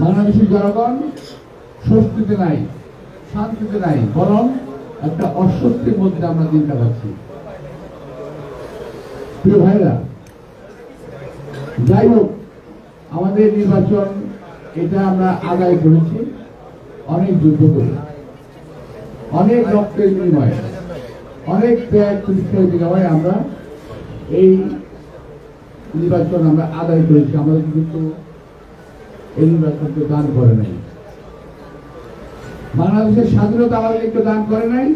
বাংলাদেশের জনগণ স্বস্তিতে নাই, শান্তিতে নাই, বরং একটা অস্বস্তির মধ্যে আমরা দিন কাটাচ্ছি প্রিয় ভাইরা, যাই হোক আমাদের নির্বাচন, এটা আমরা আদায় করেছি। অনেক যুদ্ধ করে। অনেক রক্তের বিনিময়ে। অনেক ত্যাগ পরীক্ষার বিনিময়ে আমরা এই নির্বাচন আমরা আদায় করেছি। আমাদের কিন্তু এই নির্বাচনকে দান করে নাই। বাংলাদেশের স্বাধীনতা আমাদের কেউ দান করে নাই।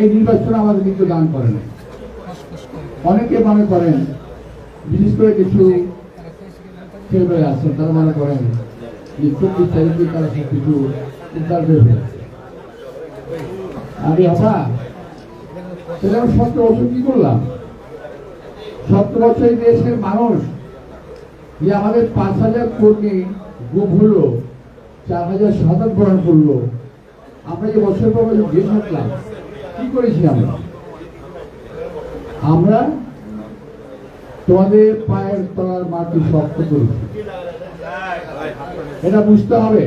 এই নির্বাচন আমাদের কিন্তু দান করে নাই। অনেকে মনে করেন, বিশেষ করে কিছু ছেলে আছেন তারা মনে করেন যে তারা সব কিছু উদ্ধার করে ফেলেছে আমি সত্য বছর কি করলাম? সত্য বছর দেশের মানুষ যে আমাদের পাঁচ হাজার কর্মী গুম হলো, চার হাজার সাধারণ গ্রহণ করল, আমরা যে বছর পর ঘিরে থাকলাম। কি করেছি আমরা? আমরা তোমাদের পায়ের তলার মাটি শক্ত করেছি এটা বুঝতে হবে।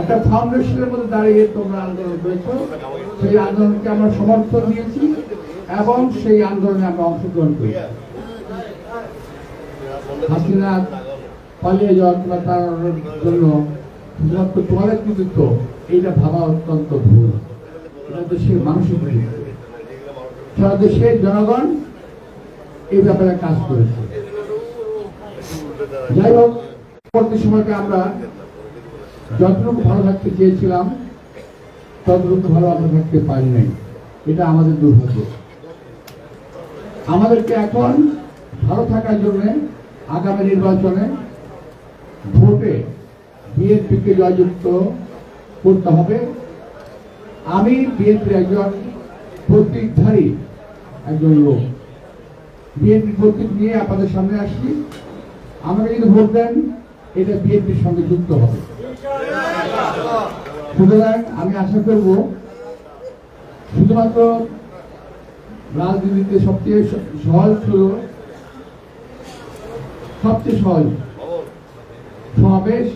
একটা ফাউন্ডেশনের মধ্যে দাঁড়িয়ে তোমরা আন্দোলন সেই আন্দোলনকে আমরা সমর্থন দিয়েছি এবং সেই আন্দোলনে আমরা অংশগ্রহণ করেছি। হাসিনা পালিয়ে জন্য শুধুমাত্র তোমাদের কৃতিত্ব, এইটা ভাবা অত্যন্ত ভুল। এটা দেশের সারা দেশের জনগণ এই ব্যাপারে কাজ করেছে। যাই হোক, পরবর্তী সময়কে আমরা যতটুকু ভালো থাকতে চেয়েছিলাম, ততটুকু ভালো আমরা থাকতে পারি নাই। এটা আমাদের দুর্ভাগ্য। আমাদেরকে এখন ভালো থাকার জন্য আগামী নির্বাচনে ভোটে বিএনপিকে জয়যুক্ত করতে হবে। আমি বিএনপির একজন প্রতীকধারী একজন লোক। বিএনপি প্রতীক নিয়ে আপনাদের সামনে আসছি। আমাকে যদি ভোট দেন, এটা বিএনপির সঙ্গে যুক্ত হবে। সুতরাং আমি আশা করব, শুধুমাত্র রাজনীতিতে সবচেয়ে সহজ হল, সবচেয়ে সহজ সমাবেশ,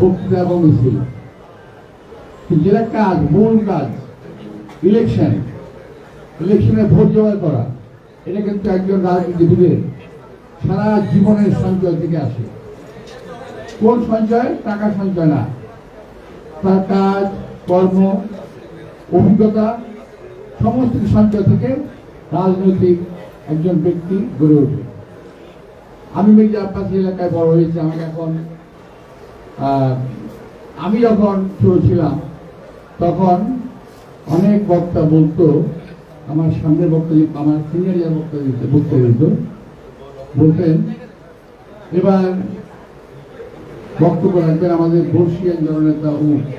বক্তৃতা এবং মিছিল। যেটা কাজ, মূল কাজ ইলেকশন ইলেকশনে ভোট জোগাড় করা। এটা কিন্তু একজন রাজনীতিবিদের সারা জীবনের সঞ্চয় থেকে আসে। কোন সঞ্চয়? টাকা সঞ্চয় না। তার কাজ, কর্ম, অভিজ্ঞতা, সমস্ত সঞ্চয় থেকে রাজনৈতিক একজন ব্যক্তি গড়ে ওঠে। আমি মির্জা আব্বাস এলাকায় বড় হয়েছি। আমাকে এখন আমি যখন ছোট ছিলাম, তখন অনেক বক্তা বলতো আমার সামনে বক্তব্য, আমার সিনিয়র ইয়ার বক্তব্য বক্তব্য বলতেন এবার বক্তব্য রাখবেন আমাদের বর্ষিয়ান জননেতা উ